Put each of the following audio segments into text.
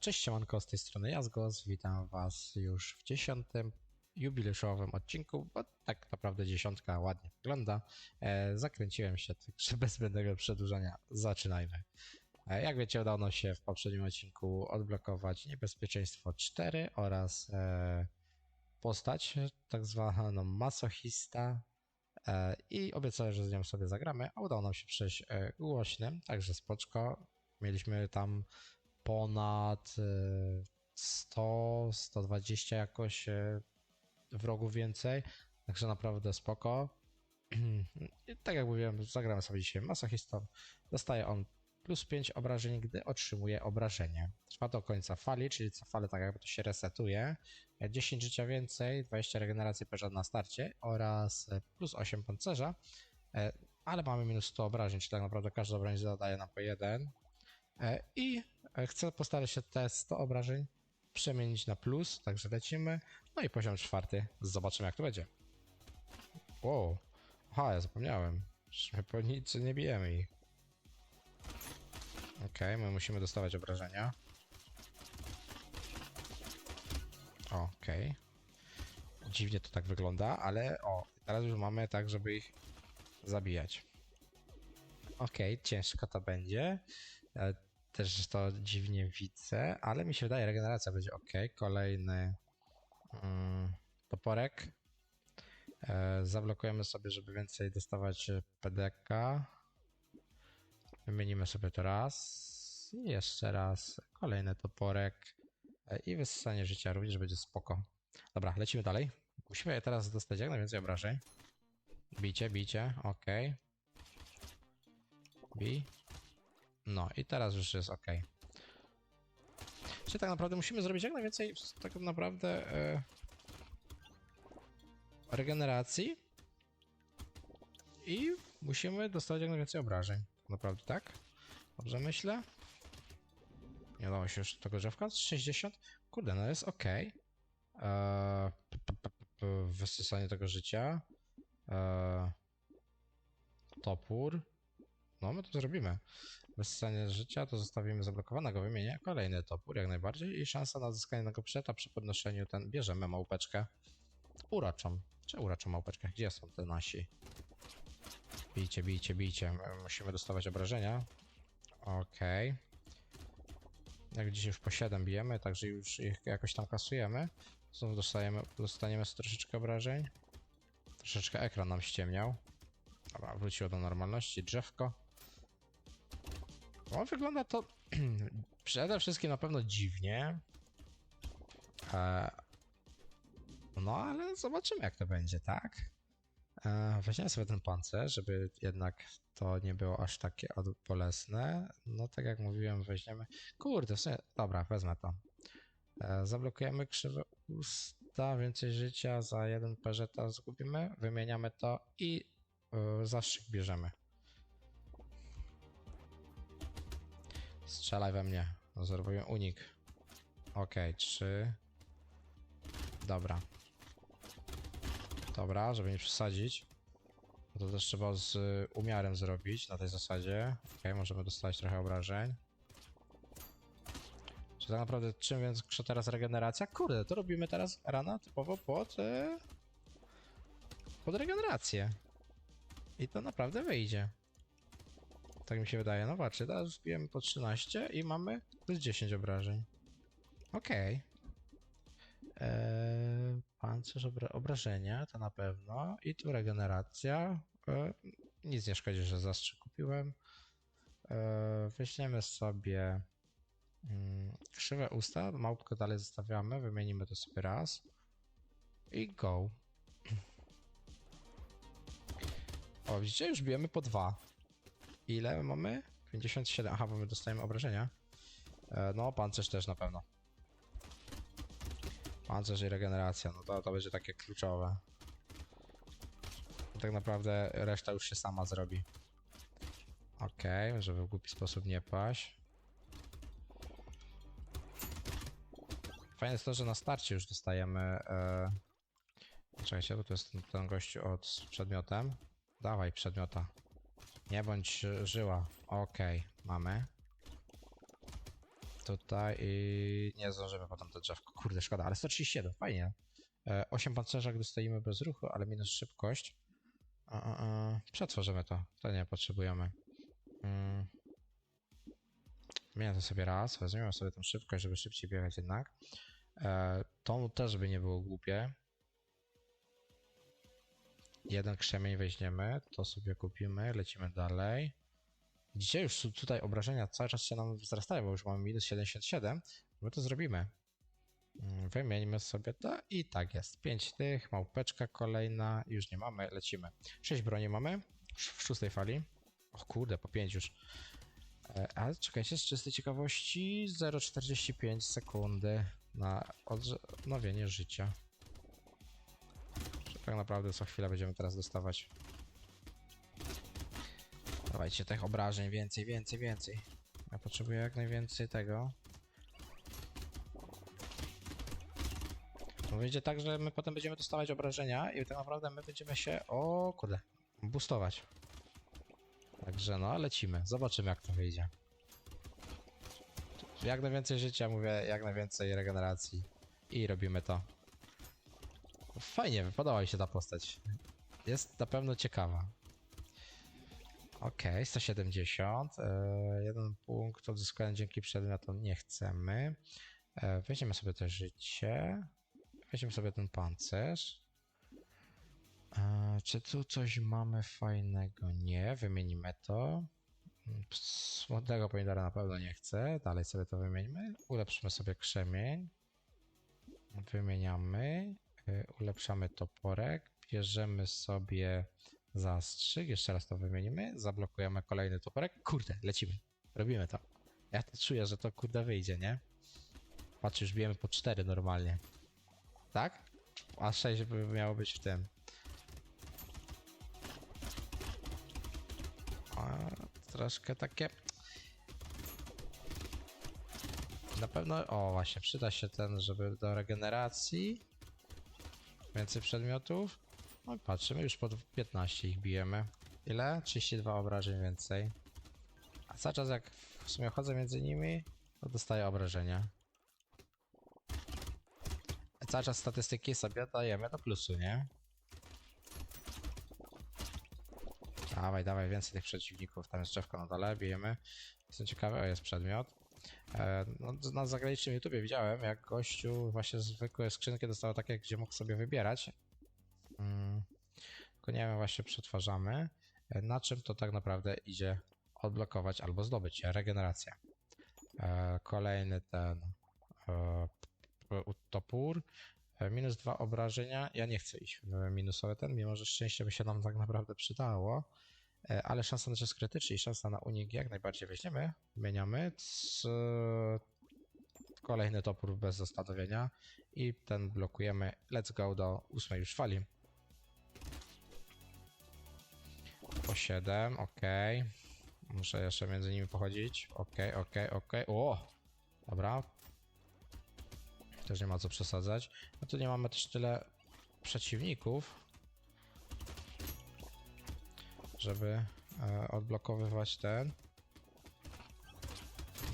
Cześć, siemanko, z tej strony Jazgos. Witam was już w dziesiątym jubileuszowym odcinku, bo tak naprawdę dziesiątka ładnie wygląda. E, Zakręciłem się, także bez zbędnego przedłużania zaczynajmy. E, Jak wiecie, udało się w poprzednim odcinku odblokować niebezpieczeństwo 4 oraz e, postać tak zwaną masochista e, i obiecałem, że z nią sobie zagramy, a udało nam się przejść głośnym, także spoczko. Mieliśmy tam ponad e, 100, 120 jakoś e, wrogów więcej, także naprawdę spoko. I tak jak mówiłem, zagramy sobie dzisiaj masochistą. Dostaje on plus 5 obrażeń, gdy otrzymuje obrażenie. Trwa do końca fali, czyli co falę tak jakby to się resetuje. 10 życia więcej, 20 regeneracji perza na starcie oraz e, plus 8 pancerza. E, Ale mamy minus 100 obrażeń, czyli tak naprawdę każde obrażenie zadaje nam po 1. I e, chcę postarać się te 100 obrażeń przemienić na plus, także lecimy. No i poziom czwarty, zobaczymy jak to będzie. Wow, aha, ja zapomniałem. My po nic nie bijemy ich. Okej, my musimy dostawać obrażenia. Okej. Dziwnie to tak wygląda, ale o, teraz już mamy tak, żeby ich zabijać. Okej, ciężko to będzie. Też to dziwnie widzę, ale mi się wydaje, regeneracja będzie ok. Kolejny mm, toporek. E, zablokujemy sobie, żeby więcej dostawać e, PDK. Wymienimy sobie to raz. I jeszcze raz. Kolejny toporek. E, I wysysanie życia również będzie spoko. Dobra, lecimy dalej. Musimy teraz dostać jak najwięcej obrażeń. Bicie, bicie, ok. Bij. No i teraz już jest ok. Czyli tak naprawdę musimy zrobić jak najwięcej tak naprawdę e, regeneracji i musimy dostać jak najwięcej obrażeń. Naprawdę tak? Dobrze myślę? Nie udało się już tego drzewka. 60? Kurde, no jest ok. Eee, wysysanie tego życia. Eee, topór. No, my to zrobimy. Wysysanie życia to zostawimy zablokowanego, wymienię kolejny topór jak najbardziej i szansa na odzyskanie jednego przeta przy podnoszeniu ten. Bierzemy małpeczkę. Uroczą. Czy uroczą małpeczkę? Gdzie są te nasi? Bijcie, bijcie, bijcie. Musimy dostawać obrażenia. Okej. Jak dzisiaj już po 7 bijemy, także już ich jakoś tam kasujemy. Znów dostajemy, dostaniemy troszeczkę obrażeń. Troszeczkę ekran nam ściemniał. Dobra, wróciło do normalności. Drzewko. No, wygląda to przede wszystkim na pewno dziwnie. E, no, ale zobaczymy, jak to będzie, tak? E, weźmiemy sobie ten pancerz, żeby jednak to nie było aż takie bolesne. No, tak jak mówiłem, weźmiemy. Kurde, w sumie, dobra, wezmę to. E, zablokujemy krzywe usta, więcej życia, za jeden peżeta zgubimy, wymieniamy to i zastrzyk bierzemy. Strzelaj we mnie. Zrobiłem unik. Okej, trzy. Dobra. Dobra, żeby nie przesadzić. To też trzeba z umiarem zrobić na tej zasadzie. Okej, możemy dostać trochę obrażeń. Czy tak naprawdę czym większa teraz regeneracja? Kurde, to robimy teraz rana typowo pod... Y, pod regenerację. I to naprawdę wyjdzie. Tak mi się wydaje. No patrzcie, teraz zbijemy po 13 i mamy plus 10 obrażeń. Okej. Eee, pancerz, obra obrażenia, to na pewno. I tu regeneracja. Eee, nic nie szkodzi, że zastrzyk kupiłem. Eee, weźmiemy sobie mm, krzywe usta, małpkę dalej zostawiamy, wymienimy to sobie raz. I go. O, widzicie, już bijemy po dwa. Ile mamy? 57. Aha, bo my dostajemy obrażenia. E, no, pancerz też na pewno. Pancerz i regeneracja, no to, to będzie takie kluczowe. Tak naprawdę reszta już się sama zrobi. Okej, żeby w głupi sposób nie paść. Fajne jest to, że na starcie już dostajemy... E... Czekajcie, bo to jest ten, ten gościu od z przedmiotem. Dawaj przedmiota. Nie bądź ży- żyła. Okej, mamy. Tutaj i nie zdążymy potem to drzewko. Kurde, szkoda, ale 137, fajnie. E, 8 pancerza, gdy stoimy bez ruchu, ale minus szybkość. A, a. Przetworzymy to, to nie potrzebujemy. Mm. Zmienię to sobie raz, weźmiemy sobie tą szybkość, żeby szybciej biegać jednak. E, to też by nie było głupie. Jeden krzemień weźmiemy, to sobie kupimy, lecimy dalej. Dzisiaj już tu- tutaj obrażenia cały czas się nam wzrastają, bo już mamy minus 77. My to zrobimy. Mm, Wymieńmy sobie to i tak jest. 5 tych, małpeczka kolejna, już nie mamy, lecimy. 6 broni mamy w szóstej fali. O kurde, po 5 już. E, Ale czekajcie, z czystej ciekawości 0,45 sekundy na odnowienie życia. Tak naprawdę co chwilę będziemy teraz dostawać. Dawajcie tych obrażeń, więcej, więcej, więcej. Ja potrzebuję jak najwięcej tego. To wyjdzie tak, że my potem będziemy dostawać obrażenia i tak naprawdę my będziemy się, o kurde, boostować. Także no, lecimy. Zobaczymy jak to wyjdzie. Jak najwięcej życia, mówię, jak najwięcej regeneracji. I robimy to. Fajnie, podoba mi się ta postać. Jest na pewno ciekawa. Okej, 170. E, jeden punkt odzyskany dzięki przedmiotom nie chcemy. E, weźmiemy sobie to życie. Weźmiemy sobie ten pancerz. E, czy tu coś mamy fajnego? Nie, wymienimy to. Smutnego pomidora na pewno nie chcę. Dalej sobie to wymieńmy. Ulepszymy sobie krzemień. Wymieniamy. E, Ulepszamy toporek. Bierzemy sobie zastrzyk. Jeszcze raz to wymienimy. Zablokujemy kolejny toporek. Kurde, lecimy. Robimy to. Ja to czuję, że to kurde wyjdzie, nie? Patrz, już bijemy po 4 normalnie. Tak? A 6 by miało być w tym. A, troszkę takie. Na pewno. O, właśnie, przyda się ten, żeby do regeneracji. Więcej przedmiotów. No i patrzymy, już po 15 ich bijemy. Ile? 32 obrażeń więcej. A cały czas jak w sumie chodzę między nimi, to dostaję obrażenia. A cały czas statystyki sobie dajemy do plusu, nie? Dawaj, dawaj, więcej tych przeciwników. Tam jest drzewko na dole, bijemy. Jestem ciekawy, o jest przedmiot. E, no, na zagranicznym YouTubie widziałem, jak gościu właśnie zwykłe skrzynki dostało takie, gdzie mógł sobie wybierać. Mm, tylko nie wiem, właśnie przetwarzamy. E, Na czym to tak naprawdę idzie odblokować albo zdobyć? Regeneracja. E, kolejny ten topór. Minus dwa obrażenia. Ja nie chcę iść w minusowy ten, mimo że szczęście by się nam tak naprawdę przydało. E, Ale szansa na jest krytyczna i szansa na unik jak najbardziej weźmiemy. Wymieniamy. C... Kolejny topór bez zastanowienia. I ten blokujemy. Let's go do ósmej już fali. Po 7, ok. Muszę jeszcze między nimi pochodzić. Ok, ok, ok. O! Dobra. Też nie ma co przesadzać. No tu nie mamy też tyle przeciwników, żeby e, odblokowywać ten.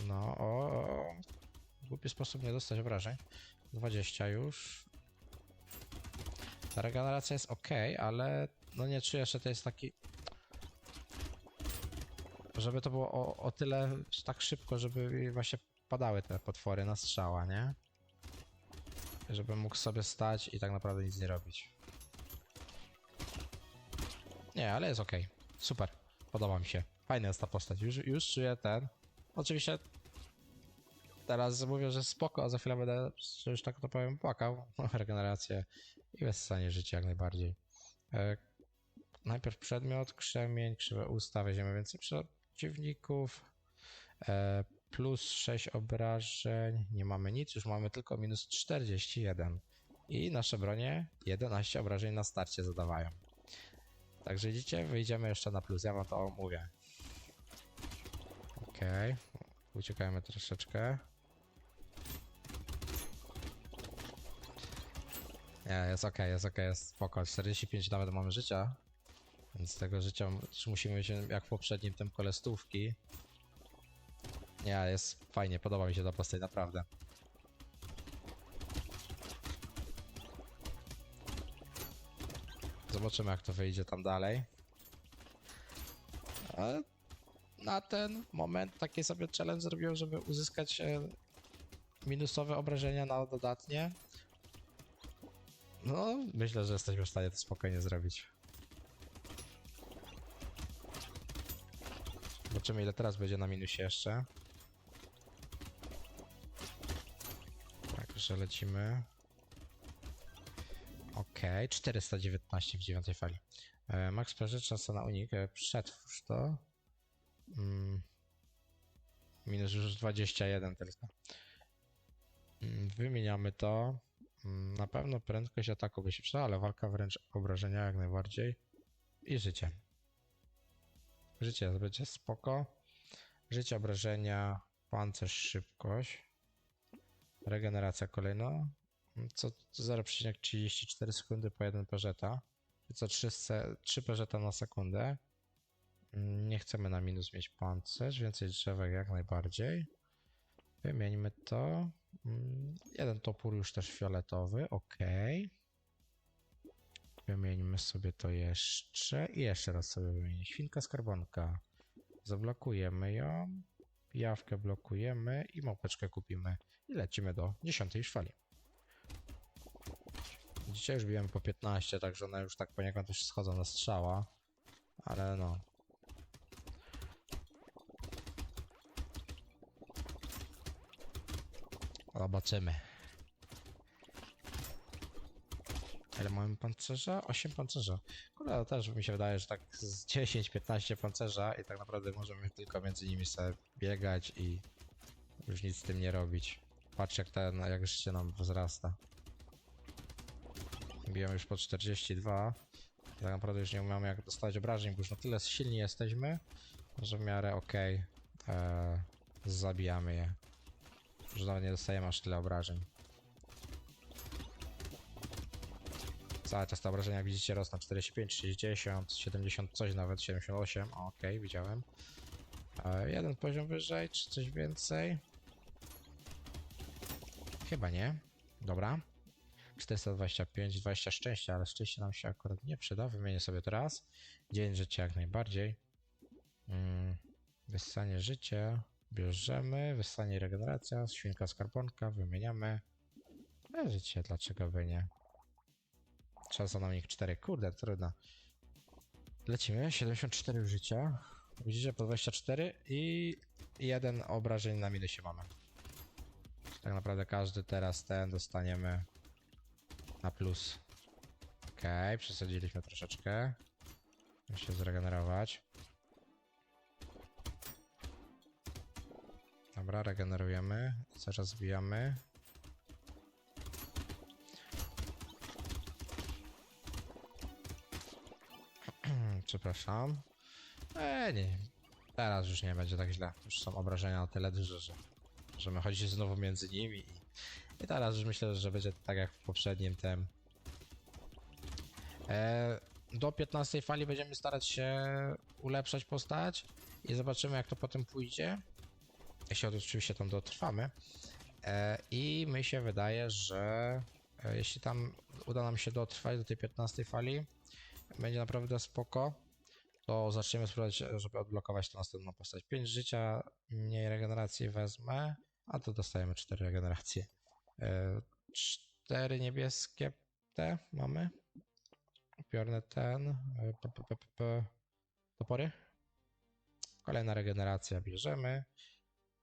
No, o, o. Głupi sposób nie dostać obrażeń. 20 już. Ta regeneracja jest ok, ale no nie czuję, że to jest taki. Żeby to było o, o tyle tak szybko, żeby właśnie padały te potwory na strzała, nie? Żebym mógł sobie stać i tak naprawdę nic nie robić. Nie, ale jest ok. Super. Podoba mi się. Fajna jest ta postać. Już, już czuję ten. Oczywiście teraz mówię, że spoko, a za chwilę będę, że już tak to powiem, płakał. Regenerację i wessanie życia jak najbardziej. E, najpierw przedmiot, krzemień, krzywe usta, weźmiemy więcej przeciwników. E, plus 6 obrażeń, nie mamy nic, już mamy tylko minus 41. I nasze bronie 11 obrażeń na starcie zadawają. Także widzicie, wyjdziemy jeszcze na plus, ja wam to mówię. Okej, uciekajmy troszeczkę. Nie, jest ok, jest ok, jest spoko. 45 nawet mamy życia. Więc z tego życia musimy mieć jak w poprzednim tym kole stówki. Nie, jest fajnie, podoba mi się ta postać, naprawdę. Zobaczymy jak to wyjdzie tam dalej. Ale na ten moment taki sobie challenge zrobiłem, żeby uzyskać e, minusowe obrażenia na dodatnie. No, myślę, że jesteśmy w stanie to spokojnie zrobić. Zobaczymy ile teraz będzie na minusie jeszcze. Także lecimy. Okej, 419 w dziewiątej fali. E, Max przeżyć szansa na unik. E, Przetwórz to. Mm. Minus już 21 tylko. Mm, Wymieniamy to. Mm, Na pewno prędkość ataku by się przydała, ale walka wręcz obrażenia jak najbardziej. I życie. Życie będzie spoko. Życie, obrażenia, pancerz, szybkość. Regeneracja kolejna. Co co 0,34 sekundy po 1 peżeta. Czyli Co 3, se- 3 peżeta na sekundę. Mm, Nie chcemy na minus mieć pancerz, więcej drzewek jak najbardziej. Wymieńmy to. Mm, Jeden topór już też fioletowy, ok. Wymieńmy sobie to jeszcze i jeszcze raz sobie wymienię. Świnka skarbonka. Zablokujemy ją. Jawkę blokujemy i małpeczkę kupimy. I lecimy do 10 już fali. Dzisiaj już bijemy po 15, także one już tak poniekąd już schodzą na strzała. Ale no. Zobaczymy. Ile mamy pancerza? 8 pancerza. Kurde, też mi się wydaje, że tak z 10-15 pancerza i tak naprawdę możemy tylko między nimi sobie biegać i już nic z tym nie robić. Patrz jak ten, jak życie nam wzrasta. Bijemy już po 42. I tak naprawdę już nie umiemy jak dostać obrażeń, bo już na tyle silni jesteśmy, że w miarę okej e, zabijamy je. Że nawet nie dostajemy aż tyle obrażeń. Cały czas te obrażenia, jak widzicie, rosną 45, 60, 70, coś nawet, 78. O, Okej, widziałem. E, jeden poziom wyżej, czy coś więcej? Chyba nie. Dobra. 425, 20 szczęścia, ale szczęście nam się akurat nie przyda. Wymienię sobie teraz. Dzień życia jak najbardziej. Mm, wyssanie życia. Bierzemy. Wyssanie regeneracja. Świnka skarbonka. Wymieniamy. E, życie, dlaczego by nie? Szansa na nich 4. Kurde, trudno. Lecimy. 74 życia. Widzicie, po 24 i jeden obrażeń na minusie mamy. Tak naprawdę każdy teraz ten dostaniemy na plus. Okej, przesadziliśmy troszeczkę. Muszę się zregenerować. Dobra, regenerujemy. Zaraz zbijamy. Przepraszam. Eee, nie. Teraz już nie będzie tak źle. Już są obrażenia na tyle duże, że możemy chodzić znowu między nimi i, i teraz już myślę, że będzie tak jak w poprzednim tym. E, do 15 fali będziemy starać się ulepszać postać i zobaczymy jak to potem pójdzie. Jeśli oczywiście tam dotrwamy. E, I mi się wydaje, że e, jeśli tam uda nam się dotrwać do tej 15 fali, będzie naprawdę spoko, to zaczniemy spróbować, żeby odblokować tę następną postać. 5 życia, mniej regeneracji wezmę, a to dostajemy 4 regeneracje. 4 niebieskie te mamy. Upiorny ten. e, p, p, p, p. Topory. Kolejna regeneracja bierzemy.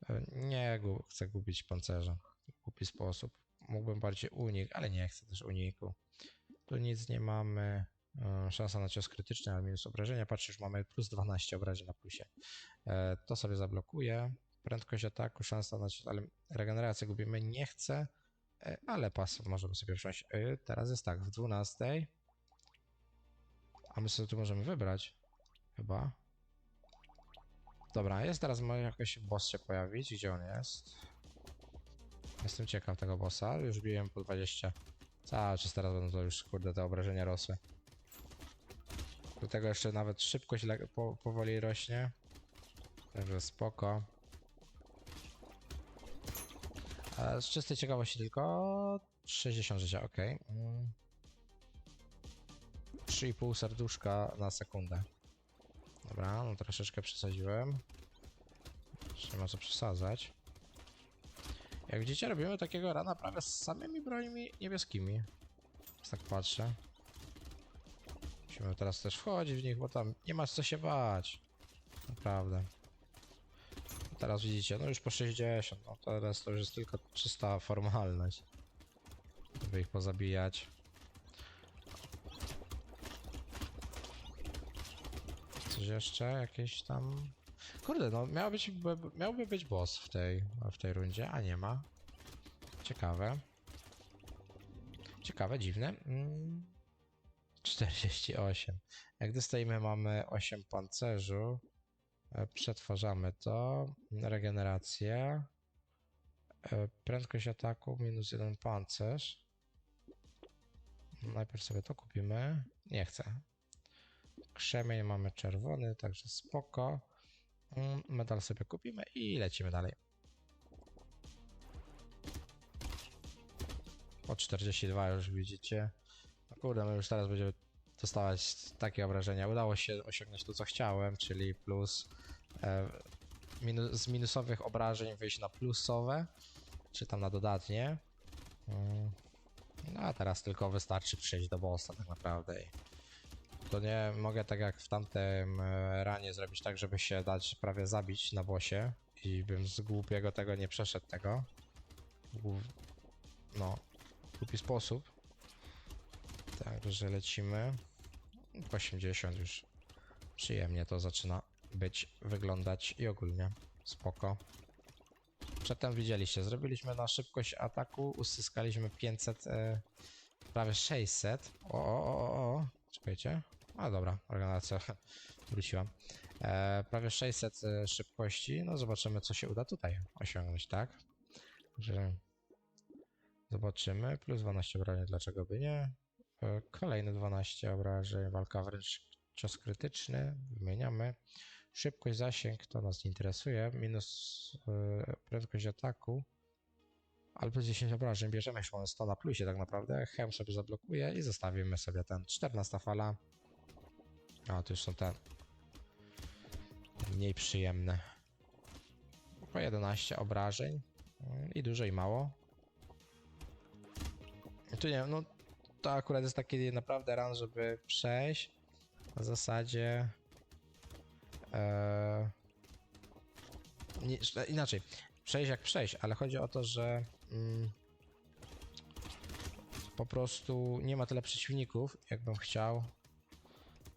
E, Nie chcę gubić pancerza. W głupi sposób. Mógłbym bardziej unik, ale nie chcę też uniku. Tu nic nie mamy. E, Szansa na cios krytyczny, ale minus obrażenia. Patrz, już mamy plus 12 obrażeń na plusie. To sobie zablokuję. Prędkość ataku, szansa na cios, ale regenerację gubimy. Nie chcę, ale pas możemy sobie wziąć. E, Teraz jest tak, w 12. A my sobie tu możemy wybrać. Chyba. Dobra, jest teraz może jakoś boss się pojawić. Gdzie on jest? Jestem ciekaw tego bossa. Już biłem po 20. Cały czas teraz będą to już, kurde, te obrażenia rosły. Do tego jeszcze nawet szybkość powoli rośnie. Także spoko. Z czystej ciekawości tylko 60 życia, ok. Mm. 3,5 serduszka na sekundę. Dobra, no troszeczkę przesadziłem. Nie ma co przesadzać. Jak widzicie, robimy takiego rana prawie z samymi brońmi niebieskimi. Więc tak patrzę. Musimy teraz też wchodzić w nich, bo tam nie ma co się bać. Naprawdę. Teraz widzicie, no już po 60, no teraz to już jest tylko czysta formalność. Żeby ich pozabijać. Coś jeszcze? Jakieś tam... Kurde, no miał być, miałby być boss w tej, w tej rundzie, a nie ma. Ciekawe. Ciekawe, dziwne. Mm. 48. Jak dostajemy mamy 8 pancerzu. E, Przetwarzamy to. Regenerację. E, Prędkość ataku minus jeden pancerz. Najpierw sobie to kupimy. Nie chcę. Krzemień mamy czerwony, także spoko. Mm, Medal sobie kupimy i lecimy dalej. Po 42 już widzicie. No kurde, my już teraz będziemy dostawać takie obrażenia. Udało się osiągnąć to, co chciałem, czyli plus e, minu z minusowych obrażeń wyjść na plusowe, czy tam na dodatnie. Mm. No a teraz tylko wystarczy przejść do bossa tak naprawdę. To nie mogę tak jak w tamtym e, ranie zrobić tak, żeby się dać prawie zabić na bossie i bym z głupiego tego nie przeszedł tego. No, głupi sposób. Także lecimy. 80 już. Przyjemnie to zaczyna być, wyglądać i ogólnie spoko. Przedtem widzieliście, zrobiliśmy na szybkość ataku, uzyskaliśmy 500, e, prawie 600. O, o, o, o, o. czekajcie. A dobra, regeneracja wróciła. E, prawie 600 e, szybkości, no zobaczymy co się uda tutaj osiągnąć, tak? Że zobaczymy, plus 12 obrażeń, dlaczego by nie? E, Kolejne 12 obrażeń, walka wręcz cios krytyczny, wymieniamy. Szybkość, zasięg, to nas nie interesuje. Minus e, prędkość ataku. Plus 10 obrażeń bierzemy, już mamy 100 na plusie tak naprawdę. Hem sobie zablokuje i zostawimy sobie ten 14 fala. A, to już są te mniej przyjemne. Po 11 obrażeń. Mm, I dużo i mało. Tu nie no to akurat jest taki naprawdę run, żeby przejść. W zasadzie. E, nie, inaczej. Przejść jak przejść, ale chodzi o to, że. Mm, po prostu nie ma tyle przeciwników, jakbym chciał.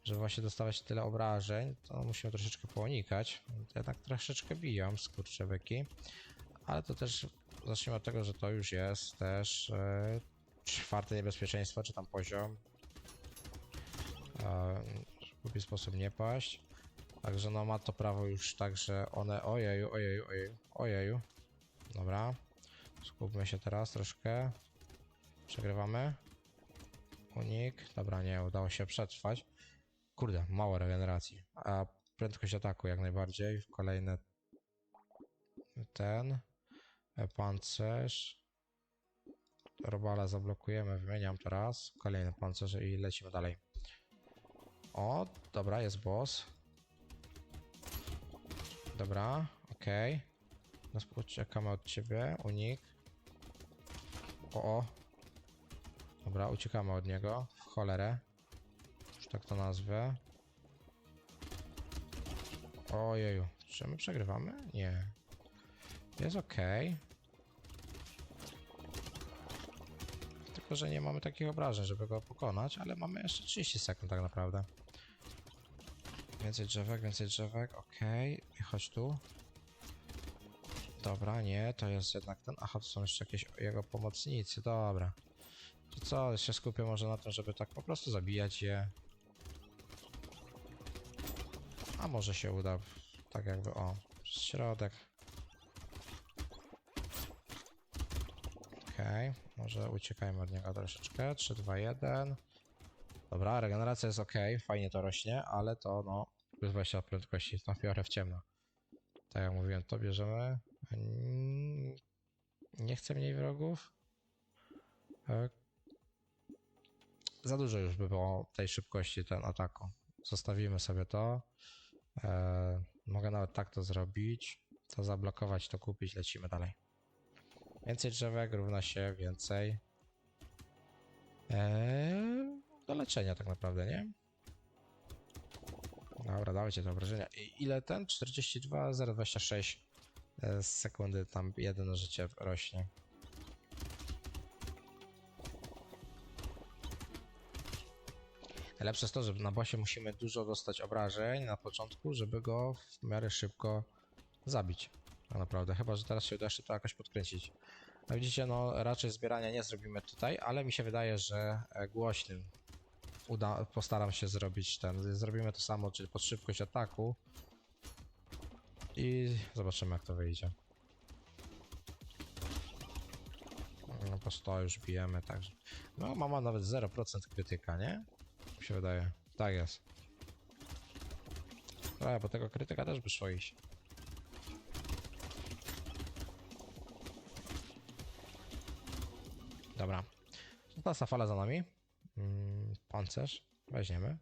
Żeby właśnie dostawać tyle obrażeń, to musimy troszeczkę pounikać. Jednak troszeczkę biją skurczybyki. Ale to też zacznijmy od tego, że to już jest też e, czwarte niebezpieczeństwo, czy tam poziom. E, w głupi sposób nie paść. Także no ma to prawo już tak, że one... Ojeju, ojeju, ojeju, ojeju. Dobra. Skupmy się teraz troszkę. Przegrywamy. Unik. Dobra, nie, udało się przetrwać. Kurde, mało regeneracji. A prędkość ataku jak najbardziej. Kolejny ten. E, Pancerz. Robala zablokujemy, wymieniam teraz. Kolejny pancerz i lecimy dalej. O, dobra, jest boss. Dobra, okej. Okay. Uciekamy od ciebie, unik. O, o. Dobra, uciekamy od niego. W cholerę. Już tak to nazwę. Ojeju. Czy my przegrywamy? Nie. Jest okej. Tylko, że nie mamy takich obrażeń, żeby go pokonać, ale mamy jeszcze 30 sekund tak naprawdę. Więcej drzewek, więcej drzewek, okej. I chodź tu. Dobra, nie, to jest jednak ten... Aha, to są jeszcze jakieś jego pomocnicy, dobra. To co, się skupię może na tym, żeby tak po prostu zabijać je. A może się uda, tak jakby, o, przez środek. Okej, może uciekajmy od niego troszeczkę. 3, 2, 1. Dobra, regeneracja jest ok, fajnie to rośnie, ale to no, plus 20 prędkości, to biorę w ciemno. Tak jak mówiłem, to bierzemy. Mm, Nie chcę mniej wrogów. E, Za dużo już by było tej szybkości ten ataku. Zostawimy sobie to. E, mogę nawet tak to zrobić. To zablokować, to kupić, lecimy dalej. Więcej drzewek równa się więcej. Eee, do leczenia tak naprawdę, nie? Dobra, dawajcie te obrażenia. I ile ten? 42, 0,26 e, sekundy tam jedno życie rośnie. Najlepsze jest to, że na bosie musimy dużo dostać obrażeń na początku, żeby go w miarę szybko zabić. Tak naprawdę, chyba że teraz się uda jeszcze to jakoś podkręcić. No widzicie, no raczej zbierania nie zrobimy tutaj, ale mi się wydaje, że e, głośnym uda, postaram się zrobić ten. Zrobimy to samo, czyli pod szybkość ataku. I zobaczymy jak to wyjdzie. No po 100 już bijemy, także. No mama nawet 0% krytyka, nie? Mi się wydaje. Tak jest. Dobra, bo tego krytyka też by szło iść. Dobra. Ta fala za nami. Mm, pancerz. Weźmiemy.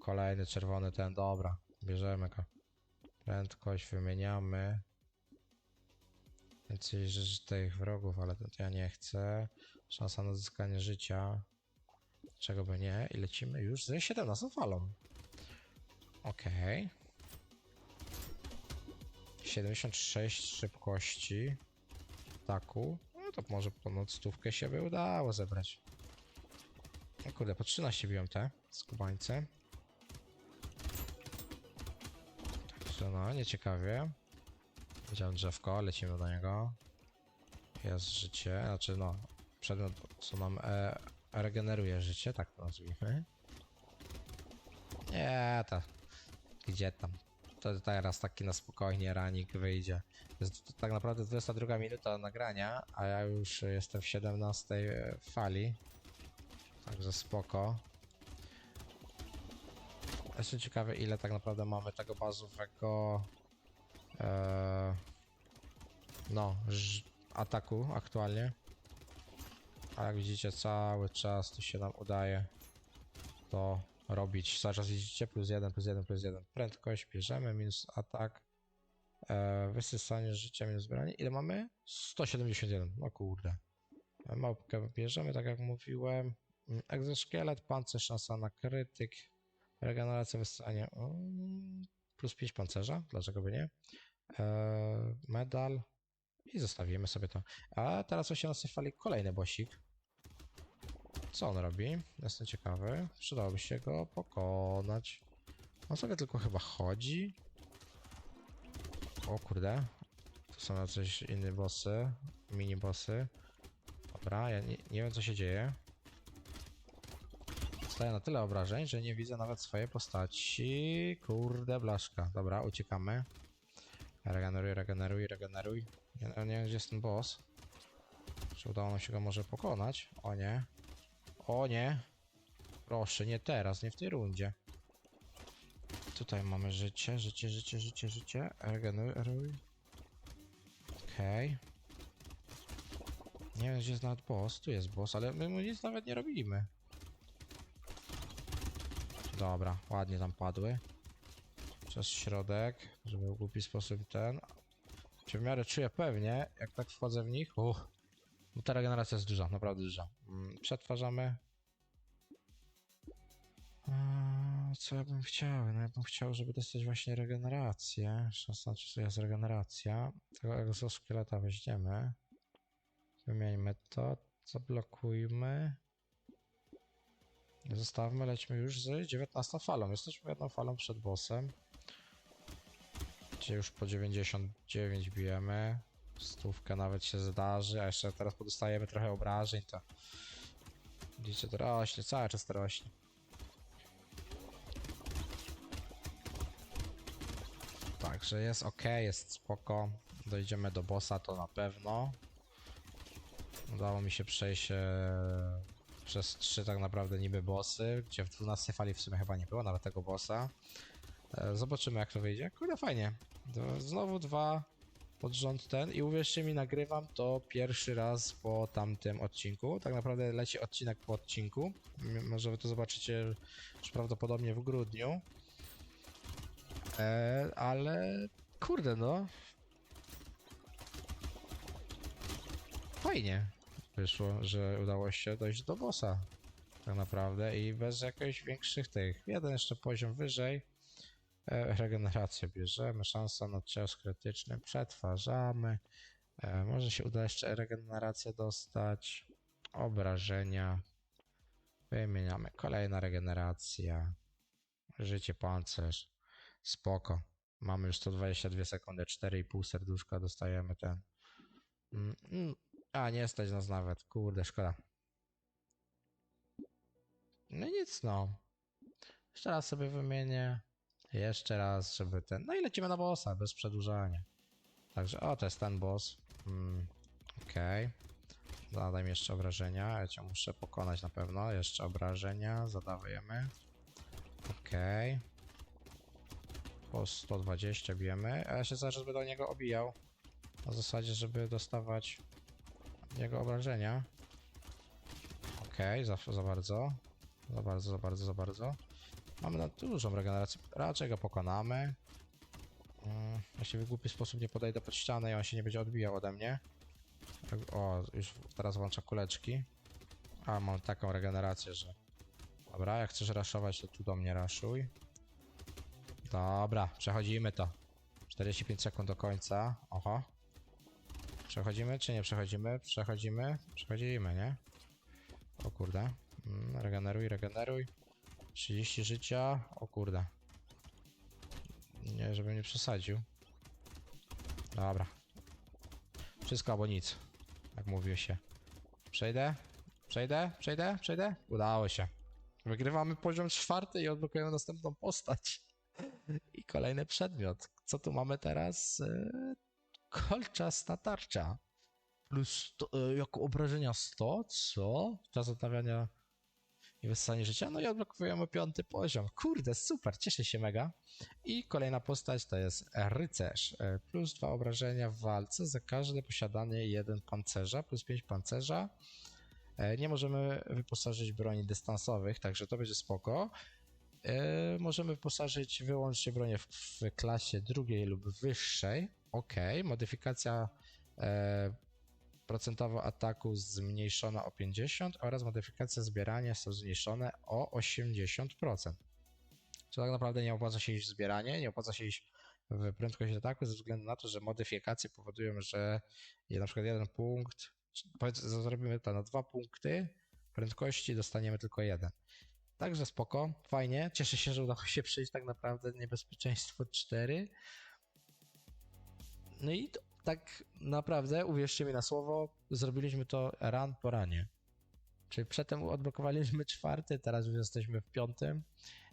Kolejny czerwony ten, dobra. Bierzemy go. Prędkość wymieniamy. Więcej tych wrogów, ale to ja nie chcę. Szansa na zyskanie życia. Czego by nie? I lecimy już ze 17 falą. Okej. 76 szybkości ataku. No to może ponad stówkę się by udało zebrać. O kurde, po 13 biją te skubańce. Także no, nieciekawie. Widziałem drzewko, lecimy do niego. Jest życie, znaczy no, przedmiot co nam e, regeneruje życie, tak to nazwijmy. Nie, to gdzie tam? To teraz taki na spokojnie ranik wyjdzie. Jest to tak naprawdę 22 minuta nagrania, a ja już jestem w 17 fali. Także spoko. Jestem ciekawy ile tak naprawdę mamy tego bazowego e, no, ataku aktualnie. A jak widzicie cały czas tu się nam udaje to robić. Cały czas widzicie plus 1, plus 1, plus 1. Prędkość bierzemy, minus atak. E, wysysanie życia, minus zbieranie. Ile mamy? 171. No kurde. E, Małpkę bierzemy, tak jak mówiłem. Mm, Egzoszkielet, pancerz, szansa na krytyk. Regeneracja, wysysanie. Mm, plus 5 pancerza, dlaczego by nie? E, medal. I zostawimy sobie to. A teraz właśnie na fali kolejny bosik. Co on robi? Jestem ciekawy. Przydałoby się go pokonać. On sobie tylko chyba chodzi. O kurde. Tu są jacyś inne bossy. Mini bossy. Dobra, ja nie, nie wiem co się dzieje. Staję na tyle obrażeń, że nie widzę nawet swojej postaci. Kurde, blaszka. Dobra, uciekamy. Regeneruj, regeneruj, regeneruj. Nie, nie wiem gdzie jest ten boss. Czy udało nam się go może pokonać? O nie. O nie. Proszę, nie teraz, nie w tej rundzie. Tutaj mamy życie, życie, życie, życie, życie. Regeneruj. Okej. Nie wiem, gdzie jest nawet boss. Tu jest boss, ale my mu nic nawet nie robimy. Dobra, ładnie tam padły. Przez środek, żeby w głupi sposób ten. Czy w miarę czuję pewnie, jak tak wchodzę w nich. Uff. Bo ta regeneracja jest duża, naprawdę duża. Mm, Przetwarzamy. Co ja bym chciał? No ja bym chciał, żeby dostać właśnie regenerację. Szansa, czy to jest regeneracja. Tego egzoszkieleta weźmiemy. Wymieńmy to. Zablokujmy. Zostawmy, lećmy już z 19 falą. Jesteśmy jedną falą przed bossem. Gdzie już po 99 bijemy. Stówkę nawet się zdarzy, a jeszcze teraz podostajemy trochę obrażeń, to... Widzicie, to rośnie, cały czas to rośnie. Także jest ok, jest spoko. Dojdziemy do bossa, to na pewno. Udało mi się przejść e, przez trzy tak naprawdę niby bossy, gdzie w 12 fali w sumie chyba nie było, nawet tego bossa. E, zobaczymy jak to wyjdzie. Kurde, fajnie. Znowu dwa pod rząd ten i uwierzcie mi, nagrywam to pierwszy raz po tamtym odcinku. Tak naprawdę leci odcinek po odcinku. Może wy to zobaczycie już prawdopodobnie w grudniu. E, ale kurde no. Fajnie wyszło, że udało się dojść do bossa. Tak naprawdę i bez jakichś większych tych. Jeden jeszcze poziom wyżej. E, regenerację bierzemy, szansa na cios krytyczny, przetwarzamy. E, może się uda jeszcze regenerację dostać. Obrażenia. Wymieniamy. Kolejna regeneracja. Życie pancerz. Spoko. Mamy już 122 sekundy, 4,5 serduszka dostajemy ten. Mm, mm. A, nie stać nas nawet. Kurde, szkoda. No nic, no. Jeszcze raz sobie wymienię. Jeszcze raz, żeby ten. No i lecimy na bossa, bez przedłużania. Także, o, to jest ten boss. Mm, Okej. Mi jeszcze obrażenia. Ja cię muszę pokonać na pewno. Jeszcze obrażenia. Zadawajemy. Okej. Po 120 bijemy. A ja się zaraz będę do niego obijał. Na zasadzie, żeby dostawać jego obrażenia. Okej, za, za bardzo. Za bardzo, za bardzo, za bardzo. Mamy na dużą regenerację. Raczej go pokonamy. Mm, Jeśli w głupi sposób nie podejdę pod ścianę i on się nie będzie odbijał ode mnie. Tak, O, już teraz włącza kuleczki. A, mam taką regenerację, że... Dobra, jak chcesz raszować, to tu do mnie raszuj. Dobra, przechodzimy to. 45 sekund do końca. Oho. Przechodzimy czy nie przechodzimy? Przechodzimy. Przechodzimy, nie? O kurde. Mm, Regeneruj, regeneruj. 30 życia. O kurde. Nie, żebym nie przesadził. Dobra. Wszystko albo nic. Jak mówił się. Przejdę? Przejdę? Przejdę? Przejdę? Udało się. Wygrywamy poziom czwarty i odblokujemy następną postać. I kolejny przedmiot. Co tu mamy teraz? Yy, kolczasta tarcza. Plus yy, jako obrażenia 100? Co? Czas odnawiania i wyssanie życia. No i odblokowujemy piąty poziom. Kurde, super, cieszę się mega. I kolejna postać to jest rycerz. E, Plus dwa obrażenia w walce za każde posiadanie jeden pancerza, plus 5 pancerza. E, Nie możemy wyposażyć broni dystansowych, także to będzie spoko. E, Możemy wyposażyć wyłącznie bronię w, w klasie drugiej lub wyższej. Ok, modyfikacja procentowo ataku zmniejszona o 50 oraz modyfikacja zbierania są zmniejszone o 80%. Co tak naprawdę nie opłaca się iść w zbieranie, nie opłaca się iść w prędkość ataku ze względu na to, że modyfikacje powodują, że na przykład jeden punkt, czy zrobimy to na dwa punkty prędkości, dostaniemy tylko jeden. Także spoko, fajnie, cieszę się, że udało się przejść tak naprawdę niebezpieczeństwo 4. No i tak naprawdę, uwierzcie mi na słowo, zrobiliśmy to ran po ranie. Czyli przedtem odblokowaliśmy czwarty, teraz już jesteśmy w piątym.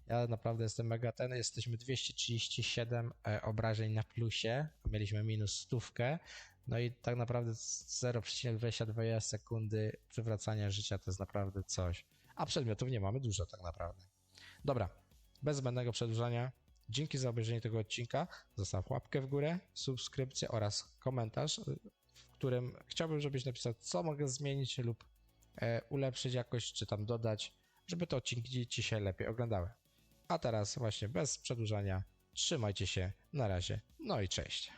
Ja naprawdę jestem mega ten, jesteśmy 237 e, obrażeń na plusie, mieliśmy minus stówkę. No i tak naprawdę z 0,22 sekundy przywracania życia to jest naprawdę coś. A przedmiotów nie mamy dużo tak naprawdę. Dobra, bez zbędnego przedłużania, dzięki za obejrzenie tego odcinka. Zostaw łapkę w górę, subskrypcję oraz komentarz, w którym chciałbym, żebyś napisał, co mogę zmienić lub e, ulepszyć jakoś, czy tam dodać, żeby te odcinki Ci się lepiej oglądały. A teraz właśnie bez przedłużania, trzymajcie się, na razie, no i cześć.